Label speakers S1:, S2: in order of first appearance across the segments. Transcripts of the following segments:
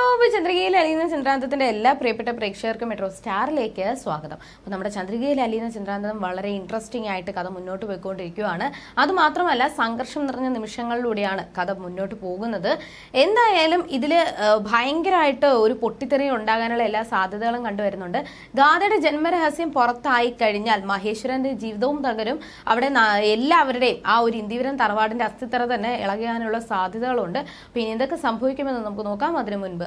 S1: അപ്പോൾ ചന്ദ്രികയിൽ അലിയുന്ന ചന്ദ്രാന്തത്തിന്റെ എല്ലാ പ്രിയപ്പെട്ട പ്രേക്ഷകർക്കും മെട്രോ സ്റ്റാറിലേക്ക് സ്വാഗതം. അപ്പോൾ നമ്മുടെ ചന്ദ്രികയിൽ അലിയുന്ന ചന്ദ്രാന്തം വളരെ ഇൻട്രസ്റ്റിംഗ് ആയിട്ട് കഥ മുന്നോട്ട് പോയിക്കൊണ്ടിരിക്കുകയാണ്. അതുമാത്രമല്ല സംഘർഷം നിറഞ്ഞ നിമിഷങ്ങളിലൂടെയാണ് കഥ മുന്നോട്ട് പോകുന്നത്. എന്തായാലും ഇതിൽ ഭയങ്കരമായിട്ട് ഒരു പൊട്ടിത്തെറി ഉണ്ടാകാനുള്ള എല്ലാ സാധ്യതകളും കണ്ടുവരുന്നുണ്ട് ഗാഥയുടെ ജന്മരഹസ്യം പുറത്തായി കഴിഞ്ഞാൽ മഹേശ്വരന്റെ ജീവിതവും തകരും. അവിടെ എല്ലാവരുടെയും ആ ഒരു ഇന്ദിവരം തറവാടിന്റെ അസ്ഥിത്തറ തന്നെ ഇളകാനുള്ള സാധ്യതകളുണ്ട്. പിന്നെ എന്തൊക്കെ സംഭവിക്കുമെന്ന് നമുക്ക് നോക്കാം. അതിനു മുൻപ്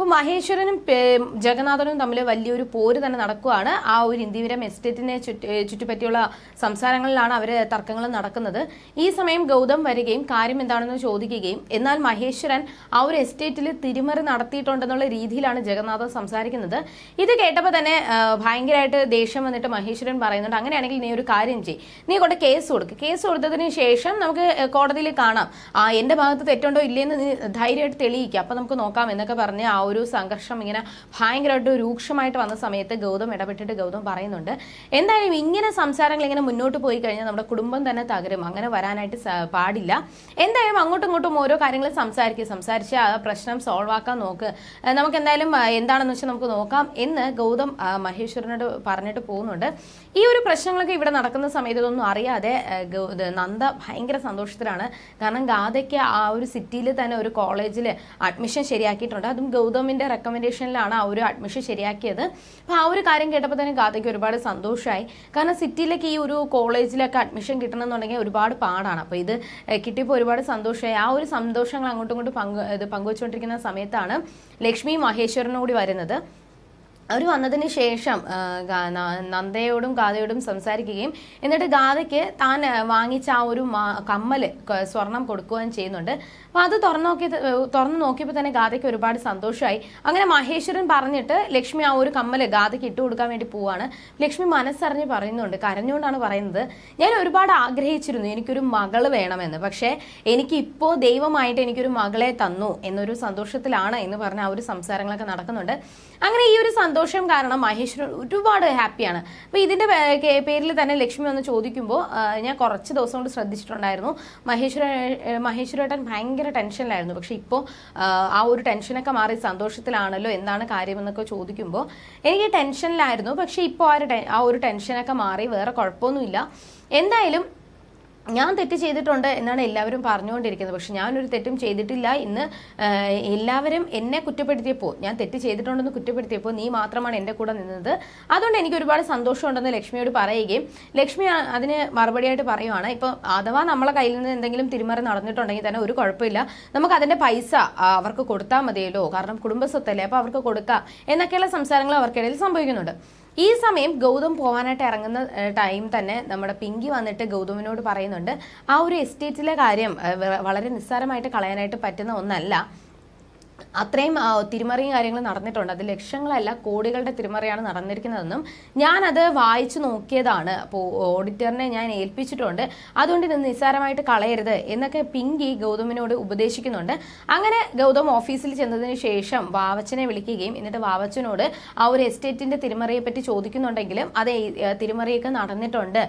S1: അപ്പോൾ മഹേശ്വരനും ജഗന്നാഥനും തമ്മിൽ വലിയൊരു പോര് തന്നെ നടക്കുകയാണ് ആ ഒരു ഇന്ദിവരം എസ്റ്റേറ്റിനെ ചുറ്റി ചുറ്റിപ്പറ്റിയുള്ള സംസാരങ്ങളിലാണ് അവർ തർക്കങ്ങൾ നടക്കുന്നത്. ഈ സമയം ഗൗതം വരികയും കാര്യം എന്താണെന്ന് ചോദിക്കുകയും എന്നാൽ മഹേശ്വരൻ ആ ഒരു എസ്റ്റേറ്റിൽ തിരിമറി നടത്തിയിട്ടുണ്ടെന്നുള്ള രീതിയിലാണ് ജഗന്നാഥൻ സംസാരിക്കുന്നത്. ഇത് കേട്ടപ്പോൾ തന്നെ ഭയങ്കരമായിട്ട് ദേഷ്യം വന്നിട്ട് മഹേശ്വരൻ പറയുന്നുണ്ട് അങ്ങനെയാണെങ്കിൽ നീ ഒരു കാര്യം ചെയ്യ്. നീ കൊണ്ട് കേസ് കൊടുക്ക്. കേസ് കൊടുത്തതിന് ശേഷം നമുക്ക് കോടതിയിൽ കാണാം. ആ എന്റെ ഭാഗത്ത് തെറ്റുണ്ടോ ഇല്ലേന്ന് നീ ധൈര്യമായിട്ട് തെളിയിക്കുക അപ്പൊ നമുക്ക് നോക്കാം എന്നൊക്കെ പറഞ്ഞ് ആ ഒരു സംഘർഷം ഇങ്ങനെ ഭയങ്കരമായിട്ട് രൂക്ഷമായിട്ട് വന്ന സമയത്ത് ഗൗതം ഇടപെട്ടിട്ട് ഗൗതം പറയുന്നുണ്ട്. എന്തായാലും ഇങ്ങനെ സംസാരങ്ങൾ ഇങ്ങനെ മുന്നോട്ട് പോയി കഴിഞ്ഞാൽ നമ്മുടെ കുടുംബം തന്നെ തകരും. അങ്ങനെ വരാനായിട്ട് പാടില്ല. എന്തായാലും അങ്ങോട്ടും ഇങ്ങോട്ടും ഓരോ കാര്യങ്ങൾ സംസാരിക്കുക സംസാരിച്ച് ആ പ്രശ്നം സോൾവ് ആക്കാൻ നോക്ക്. നമുക്ക് എന്തായാലും എന്താണെന്ന് വെച്ചാൽ നമുക്ക് നോക്കാം. എന്ന് ഗൗതം മഹേശ്വരനോട് പറഞ്ഞിട്ട് പോകുന്നുണ്ട്. ഈ ഒരു പ്രശ്നങ്ങളൊക്കെ ഇവിടെ നടക്കുന്ന സമയത്ത് ഇതൊന്നും അറിയാതെ നന്ദ ഭയങ്കര സന്തോഷത്തിലാണ്. കാരണം ഗാഥയ്ക്ക് ആ ഒരു സിറ്റിയിൽ തന്നെ ഒരു കോളേജിൽ അഡ്മിഷൻ ശരിയാക്കിയിട്ടുണ്ട്. അതും ഗൗതമിന്റെ റെക്കമെൻഡേഷനിലാണ് ആ ഒരു അഡ്മിഷൻ ശരിയാക്കിയത്. അപ്പോൾ ആ ഒരു കാര്യം കേട്ടപ്പോൾ തന്നെ ഗാഥയ്ക്ക് ഒരുപാട് സന്തോഷമായി കാരണം സിറ്റിയിലേക്ക് ഈ ഒരു കോളേജിലൊക്കെ അഡ്മിഷൻ കിട്ടണമെന്നുണ്ടെങ്കിൽ ഒരുപാട് പാടാണ്. അപ്പോൾ ഇത് കിട്ടിയപ്പോൾ ഒരുപാട് സന്തോഷമായി ആ ഒരു സന്തോഷങ്ങൾ അങ്ങോട്ടും ഇങ്ങോട്ടും പങ്ക് ഇത് പങ്കുവച്ചുകൊണ്ടിരിക്കുന്ന സമയത്താണ് ലക്ഷ്മി മഹേശ്വരനും വരുന്നത്. അവർ വന്നതിന് ശേഷം നന്ദയോടും ഗാഥയോടും സംസാരിക്കുകയും എന്നിട്ട് ഗാഥയ്ക്ക് താൻ വാങ്ങിച്ച ആ ഒരു കമ്മൽ സ്വർണം കൊടുക്കുകയും ചെയ്യുന്നുണ്ട്. അപ്പോൾ അത് തുറന്നു തുറന്നു നോക്കിയപ്പോൾ തന്നെ ഗാഥയ്ക്ക് ഒരുപാട് സന്തോഷമായി അങ്ങനെ മഹേശ്വരൻ പറഞ്ഞിട്ട് ലക്ഷ്മി ആ ഒരു കമ്മൽ ഗാഥയ്ക്ക് ഇട്ട് കൊടുക്കാൻ വേണ്ടി പോവാണ്. ലക്ഷ്മി മനസ്സറിഞ്ഞ് പറയുന്നുണ്ട് കരഞ്ഞുകൊണ്ടാണ് പറയുന്നത് ഞാൻ ഒരുപാട് ആഗ്രഹിച്ചിരുന്നു എനിക്കൊരു മകൾ വേണമെന്ന് പക്ഷേ എനിക്ക് ദൈവമായിട്ട് എനിക്കൊരു മകളെ തന്നു എന്നൊരു സന്തോഷത്തിലാണ് എന്ന് പറഞ്ഞ ആ ഒരു സംസാരങ്ങളൊക്കെ നടക്കുന്നുണ്ട്. അങ്ങനെ ഈ ഒരു സന്തോഷം കാരണം മഹേശ്വരൻ ഒരുപാട് ഹാപ്പിയാണ്. അപ്പൊ ഇതിന്റെ പേരിൽ തന്നെ ലക്ഷ്മി ഒന്ന് ചോദിക്കുമ്പോൾ ഞാൻ കുറച്ച് ദിവസം കൊണ്ട് ശ്രദ്ധിച്ചിട്ടുണ്ടായിരുന്നു. മഹേശ്വര മഹേശ്വരേട്ടൻ ഭയങ്കര ടെൻഷനിലായിരുന്നു. പക്ഷെ ഇപ്പോൾ ആ ഒരു ടെൻഷനൊക്കെ മാറി സന്തോഷത്തിലാണല്ലോ എന്താണ് കാര്യമെന്നൊക്കെ ചോദിക്കുമ്പോൾ എനിക്ക് ടെൻഷനിലായിരുന്നു. പക്ഷെ ഇപ്പോൾ ആ ഒരു ടെൻഷനൊക്കെ മാറി വേറെ കുഴപ്പമൊന്നുമില്ല. എന്തായാലും ഞാൻ തെറ്റ് ചെയ്തിട്ടുണ്ട് എന്നാണ് എല്ലാവരും പറഞ്ഞുകൊണ്ടിരിക്കുന്നത്. പക്ഷെ ഞാനൊരു തെറ്റും ചെയ്തിട്ടില്ല ഇന്ന് എല്ലാവരും എന്നെ കുറ്റപ്പെടുത്തിയപ്പോൾ ഞാൻ തെറ്റ് ചെയ്തിട്ടുണ്ടെന്ന് കുറ്റപ്പെടുത്തിയപ്പോൾ നീ മാത്രമാണ് എന്റെ കൂടെ നിന്നത്. അതുകൊണ്ട് എനിക്ക് ഒരുപാട് സന്തോഷമുണ്ടെന്ന് ലക്ഷ്മിയോട് പറയുകയും ലക്ഷ്മി അതിന് മറുപടിയായിട്ട് പറയുവാണ് ഇപ്പോൾ അഥവാ നമ്മളെ കയ്യിൽ നിന്ന് എന്തെങ്കിലും തിരിമറി നടന്നിട്ടുണ്ടെങ്കിൽ തന്നെ ഒരു കുഴപ്പമില്ല. നമുക്ക് അതിന്റെ പൈസ അവർക്ക് കൊടുത്താൽ മതിയല്ലോ. കാരണം കുടുംബസ്വത്തല്ലേ അപ്പോൾ അവർക്ക് കൊടുക്കാം. എന്നൊക്കെയുള്ള സംസാരങ്ങൾ അവർക്കിടയിൽ സംഭവിക്കുന്നുണ്ട്. ഈ സമയം ഗൗതം പോകാനായിട്ട് ഇറങ്ങുന്ന ടൈം തന്നെ നമ്മുടെ പിങ്കി വന്നിട്ട് ഗൗതമിനോട് പറയുന്നുണ്ട് ആ ഒരു എസ്റ്റേറ്റിലെ കാര്യം വളരെ നിസ്സാരമായിട്ട് കളയാനായിട്ട് പറ്റുന്ന ഒന്നല്ല. അത്രയും തിരിമറിയും കാര്യങ്ങൾ നടന്നിട്ടുണ്ട്. അത് ലക്ഷങ്ങളല്ല കോടികളുടെ തിരിമറിയാണ് നടന്നിരിക്കുന്നതെന്നും ഞാനത് വായിച്ചു നോക്കിയതാണ്. അപ്പോൾ ഓഡിറ്ററിനെ ഞാൻ ഏൽപ്പിച്ചിട്ടുണ്ട്. അതുകൊണ്ട് ഇത് നിസ്സാരമായിട്ട് കളയരുത് എന്നൊക്കെ പിങ്കി ഗൗതമിനോട് ഉപദേശിക്കുന്നുണ്ട്. അങ്ങനെ ഗൗതം ഓഫീസിൽ ചെന്നതിന് ശേഷം വാവച്ചനെ വിളിക്കുകയും എന്നിട്ട് വാവച്ചനോട് ആ ഒരു എസ്റ്റേറ്റിന്റെ തിരിമറിയെ പറ്റി ചോദിക്കുന്നുണ്ടെങ്കിലും അത് തിരിമറിയൊക്കെ നടന്നിട്ടുണ്ട്.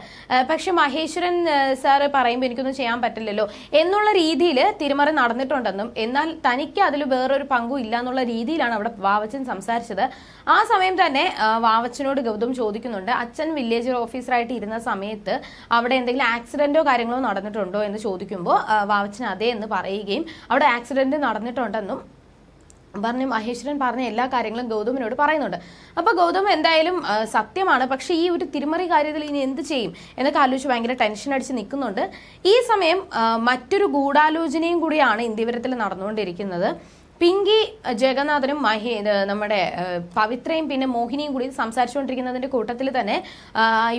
S1: പക്ഷെ മഹേശ്വരൻ സാറ് പറയുമ്പോൾ എനിക്കൊന്നും ചെയ്യാൻ പറ്റില്ലല്ലോ എന്നുള്ള രീതിയിൽ തിരിമറി നടന്നിട്ടുണ്ടെന്നും എന്നാൽ തനിക്ക് അതിൽ വേറൊരു പങ്കും ഇല്ല എന്നുള്ള രീതിയിലാണ് അവിടെ വാവച്ചൻ സംസാരിച്ചത്. ആ സമയം തന്നെ വാവച്ചനോട് ഗൗതം ചോദിക്കുന്നുണ്ട് അച്ഛൻ വില്ലേജ് ഓഫീസറായിട്ട് ഇരുന്ന സമയത്ത് അവിടെ എന്തെങ്കിലും ആക്സിഡന്റോ കാര്യങ്ങളോ നടന്നിട്ടുണ്ടോ? എന്ന് ചോദിക്കുമ്പോൾ വാവച്ചൻ അതെ എന്ന് പറയുകയും അവിടെ ആക്സിഡന്റ് നടന്നിട്ടുണ്ടെന്നും പറഞ്ഞു മഹേശ്വരൻ പറഞ്ഞ എല്ലാ കാര്യങ്ങളും ഗൗതമിനോട് പറയുന്നുണ്ട്. അപ്പൊ ഗൗതം എന്തായാലും സത്യമാണ്. പക്ഷെ ഈ ഒരു തിരുമറി കാര്യത്തിൽ ഇനി എന്ത് ചെയ്യും എന്നൊക്കെ ആലോചിച്ച് ഭയങ്കര ടെൻഷൻ അടിച്ച് നിൽക്കുന്നുണ്ട്. ഈ സമയം മറ്റൊരു ഗൂഢാലോചനയും കൂടിയാണ് ഇന്ത്യവരത്തിൽ നടന്നുകൊണ്ടിരിക്കുന്നത്. പിങ്കി ജഗന്നാഥനും മഹി നമ്മുടെ പവിത്രയും പിന്നെ മോഹിനിയും കൂടി സംസാരിച്ചുകൊണ്ടിരിക്കുന്നതിന്റെ കൂട്ടത്തിൽ തന്നെ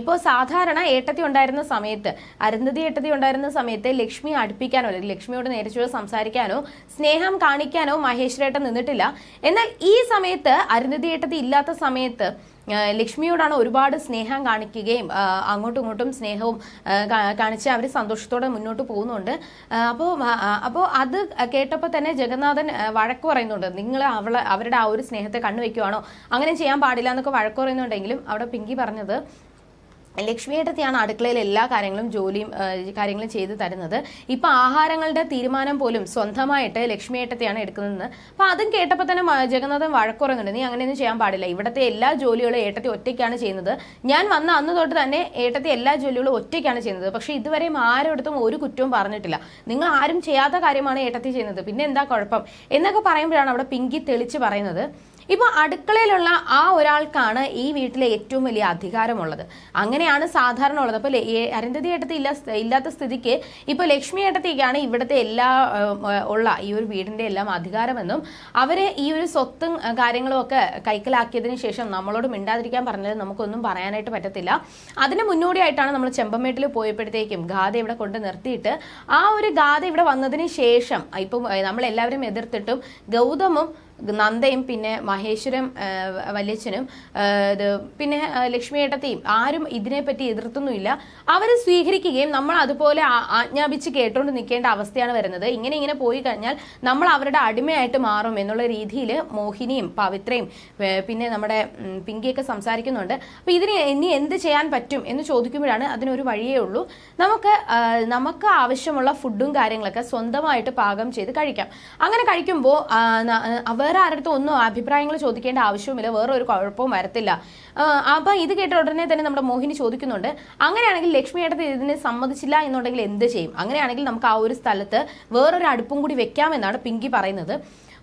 S1: ഇപ്പോൾ സാധാരണ ഏട്ടത്തി ഉണ്ടായിരുന്ന സമയത്ത് അരുന്ധതി ഏട്ടത്തി ഉണ്ടായിരുന്ന സമയത്ത് ലക്ഷ്മി അടുപ്പിക്കാനോ അല്ലെങ്കിൽ ലക്ഷ്മിയോട് നേരിച്ചോട് സംസാരിക്കാനോ സ്നേഹം കാണിക്കാനോ മഹേശ്വരേട്ടൻ നിന്നിട്ടില്ല. എന്നാൽ ഈ സമയത്ത് അരുന്ധതി ഏട്ടത്തി ഇല്ലാത്ത സമയത്ത് ലക്ഷ്മിയോടാണ് ഒരുപാട് സ്നേഹം കാണിക്കുകയും അങ്ങോട്ടും ഇങ്ങോട്ടും സ്നേഹവും കാണിച്ച് അവർ സന്തോഷത്തോടെ മുന്നോട്ട് പോകുന്നുണ്ട്. അപ്പോൾ അപ്പോൾ അത് കേട്ടപ്പോൾ തന്നെ ജഗന്നാഥൻ വഴക്ക് പറയുന്നുണ്ട്. നിങ്ങൾ അവളെ അവരുടെ ആ ഒരു സ്നേഹത്തെ കണ്ണുവെക്കുവാണോ? അങ്ങനെ ചെയ്യാൻ പാടില്ല എന്നൊക്കെ വഴക്ക് പറയുന്നുണ്ടെങ്കിലും അവിടെ പിങ്കി പറഞ്ഞത് ലക്ഷ്മി ഏട്ടത്തിയാണ് അടുക്കളയിൽ എല്ലാ കാര്യങ്ങളും ജോലിയും കാര്യങ്ങളും ചെയ്തു തരുന്നത്. ഇപ്പൊ ആഹാരങ്ങളുടെ തീരുമാനം പോലും സ്വന്തമായിട്ട് ലക്ഷ്മി ഏട്ടത്തിയാണ് എടുക്കുന്നത് അപ്പൊ അതും കേട്ടപ്പോൾ തന്നെ ജഗന്നാഥൻ വഴക്കുറങ്ങുന്നുണ്ട്. നീ അങ്ങനെയൊന്നും ചെയ്യാൻ പാടില്ല. ഇവിടുത്തെ എല്ലാ ജോലികളും ഏട്ടത്തി ഒറ്റയ്ക്കാണ് ചെയ്യുന്നത്. ഞാൻ വന്ന അന്ന് തൊട്ട് തന്നെ ഏട്ടത്തി എല്ലാ ജോലികളും ഒറ്റയ്ക്കാണ് ചെയ്യുന്നത്. പക്ഷെ ഇതുവരെയും ആരോടത്തും ഒരു കുറ്റവും പറഞ്ഞിട്ടില്ല. നിങ്ങൾ ആരും ചെയ്യാത്ത കാര്യമാണ് ഏട്ടത്തി ചെയ്യുന്നത്. പിന്നെ എന്താ കുഴപ്പം? എന്നൊക്കെ പറയുമ്പോഴാണ് അവിടെ പിങ്കി തെളിച്ച് പറയുന്നത്. ഇപ്പൊ അടുക്കളയിലുള്ള ആ ഒരാൾക്കാണ് ഈ വീട്ടിലെ ഏറ്റവും വലിയ അധികാരമുള്ളത്. അങ്ങനെയാണ് സാധാരണ ഉള്ളത്. അപ്പൊ അരന്തതി ഏട്ടത്തി ഇല്ല ഇല്ലാത്ത സ്ഥിതിക്ക് ഇപ്പോൾ ലക്ഷ്മി ഏട്ടത്തിക്കാണ് ഇവിടുത്തെ എല്ലാ ഉള്ള ഈ ഒരു വീടിന്റെ എല്ലാം അധികാരമെന്നും അവർ ഈ ഒരു സ്വത്തും കാര്യങ്ങളും ഒക്കെ കൈക്കലാക്കിയതിനു ശേഷം നമ്മളോട് മിണ്ടാതിരിക്കാൻ പറഞ്ഞത് നമുക്കൊന്നും പറയാനായിട്ട് പറ്റത്തില്ല. അതിന് മുന്നോടിയായിട്ടാണ് നമ്മൾ ചെമ്പമേട്ടിൽ പോയപ്പോഴത്തേക്കും ഗാഥ ഇവിടെ കൊണ്ട് നിർത്തിയിട്ട് ആ ഒരു ഗാഥ ഇവിടെ വന്നതിന് ശേഷം ഇപ്പം നമ്മളെല്ലാവരും എതിർത്തിട്ടും ഗൗതമും നന്ദയും പിന്നെ മഹേശ്വരം വല്യച്ഛനും ഇത് പിന്നെ ലക്ഷ്മിയേട്ടത്തെയും ആരും ഇതിനെപ്പറ്റി എതിർത്തൊന്നുമില്ല. അവർ സ്വീകരിക്കുകയും നമ്മൾ അതുപോലെ ആജ്ഞാപിച്ച് കേട്ടുകൊണ്ട് നിൽക്കേണ്ട അവസ്ഥയാണ് വരുന്നത്. ഇങ്ങനെ ഇങ്ങനെ പോയി കഴിഞ്ഞാൽ നമ്മൾ അവരുടെ അടിമയായിട്ട് മാറും എന്നുള്ള രീതിയിൽ മോഹിനിയും പവിത്രയും പിന്നെ നമ്മുടെ പിങ്കിയൊക്കെ സംസാരിക്കുന്നുണ്ട്. അപ്പോൾ ഇതിന് ഇനി എന്ത് ചെയ്യാൻ പറ്റും എന്ന് ചോദിക്കുമ്പോഴാണ് അതിനൊരു വഴിയേ ഉള്ളൂ. നമുക്ക് നമുക്ക് ആവശ്യമുള്ള ഫുഡും കാര്യങ്ങളൊക്കെ സ്വന്തമായിട്ട് പാകം ചെയ്ത് കഴിക്കാം. അങ്ങനെ കഴിക്കുമ്പോൾ വേറെ ആരുടെ ഒന്നും അഭിപ്രായങ്ങൾ ചോദിക്കേണ്ട ആവശ്യവുമില്ല. വേറെ ഒരു കുഴപ്പവും വരത്തില്ല. അപ്പം ഇത് കേട്ട ഉടനെ തന്നെ നമ്മുടെ മോഹിനി ചോദിക്കുന്നുണ്ട്. അങ്ങനെയാണെങ്കിൽ ലക്ഷ്മി ഏട്ടത്തി ഇതിനെ സമ്മതിച്ചില്ല എന്നുണ്ടെങ്കിൽ എന്ത് ചെയ്യും? അങ്ങനെയാണെങ്കിൽ നമുക്ക് ആ ഒരു സ്ഥലത്ത് വേറൊരു അടുപ്പും കൂടി വെക്കാമെന്നാണ് പിങ്കി പറയുന്നത്.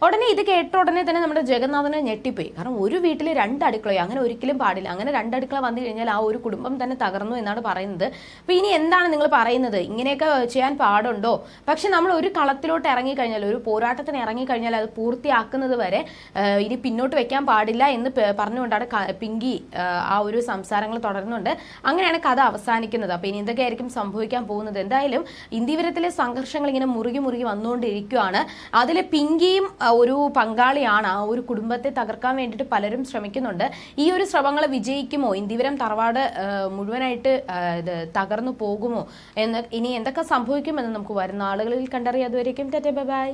S1: ഉടനെ ഇത് കേട്ട ഉടനെ തന്നെ നമ്മുടെ ജഗന്നാഥനെ ഞെട്ടിപ്പോയി. കാരണം ഒരു വീട്ടിൽ രണ്ട് അടുക്കളയോ അങ്ങനെ ഒരിക്കലും പാടില്ല. അങ്ങനെ രണ്ട് അടുക്കള വന്നു കഴിഞ്ഞാൽ ആ ഒരു കുടുംബം തന്നെ തകർന്നു എന്നാണ് പറയുന്നത്. അപ്പൊ ഇനി എന്താണ് നിങ്ങൾ പറയുന്നത്? ഇങ്ങനെയൊക്കെ ചെയ്യാൻ പാടുണ്ടോ? പക്ഷെ നമ്മൾ ഒരു കളത്തിലോട്ട് ഇറങ്ങി കഴിഞ്ഞാൽ ഒരു പോരാട്ടത്തിന് ഇറങ്ങി കഴിഞ്ഞാൽ അത് പൂർത്തിയാക്കുന്നത് വരെ ഇനി പിന്നോട്ട് വെക്കാൻ പാടില്ല എന്ന് പറഞ്ഞുകൊണ്ടാണ് പിങ്കി ആ, ഒരു സംസാരങ്ങൾ തുടരുന്നുണ്ട്. അങ്ങനെയാണ് കഥ അവസാനിക്കുന്നത്. അപ്പൊ ഇനി എന്തൊക്കെയായിരിക്കും സംഭവിക്കാൻ പോകുന്നത്? എന്തായാലും ഇന്ത്യവരത്തിലെ സംഘർഷങ്ങൾ ഇങ്ങനെ മുറുകി മുറുകി വന്നുകൊണ്ടിരിക്കുകയാണ് അതിൽ പിങ്കിയും ഒരു പങ്കാളിയാണ് ആ ഒരു കുടുംബത്തെ തകർക്കാൻ വേണ്ടിയിട്ട് പലരും ശ്രമിക്കുന്നുണ്ട്. ഈ ഒരു ശ്രമങ്ങൾ വിജയിക്കുമോ? ഇന്ത്യവരം തറവാട് മുഴുവനായിട്ട് തകർന്നു പോകുമോ? എന്ന് ഇനി എന്തൊക്കെ സംഭവിക്കുമെന്ന് നമുക്ക് വരുന്ന ആളുകളിൽ കണ്ടറിയാം. അതുവരേക്കും ബൈ.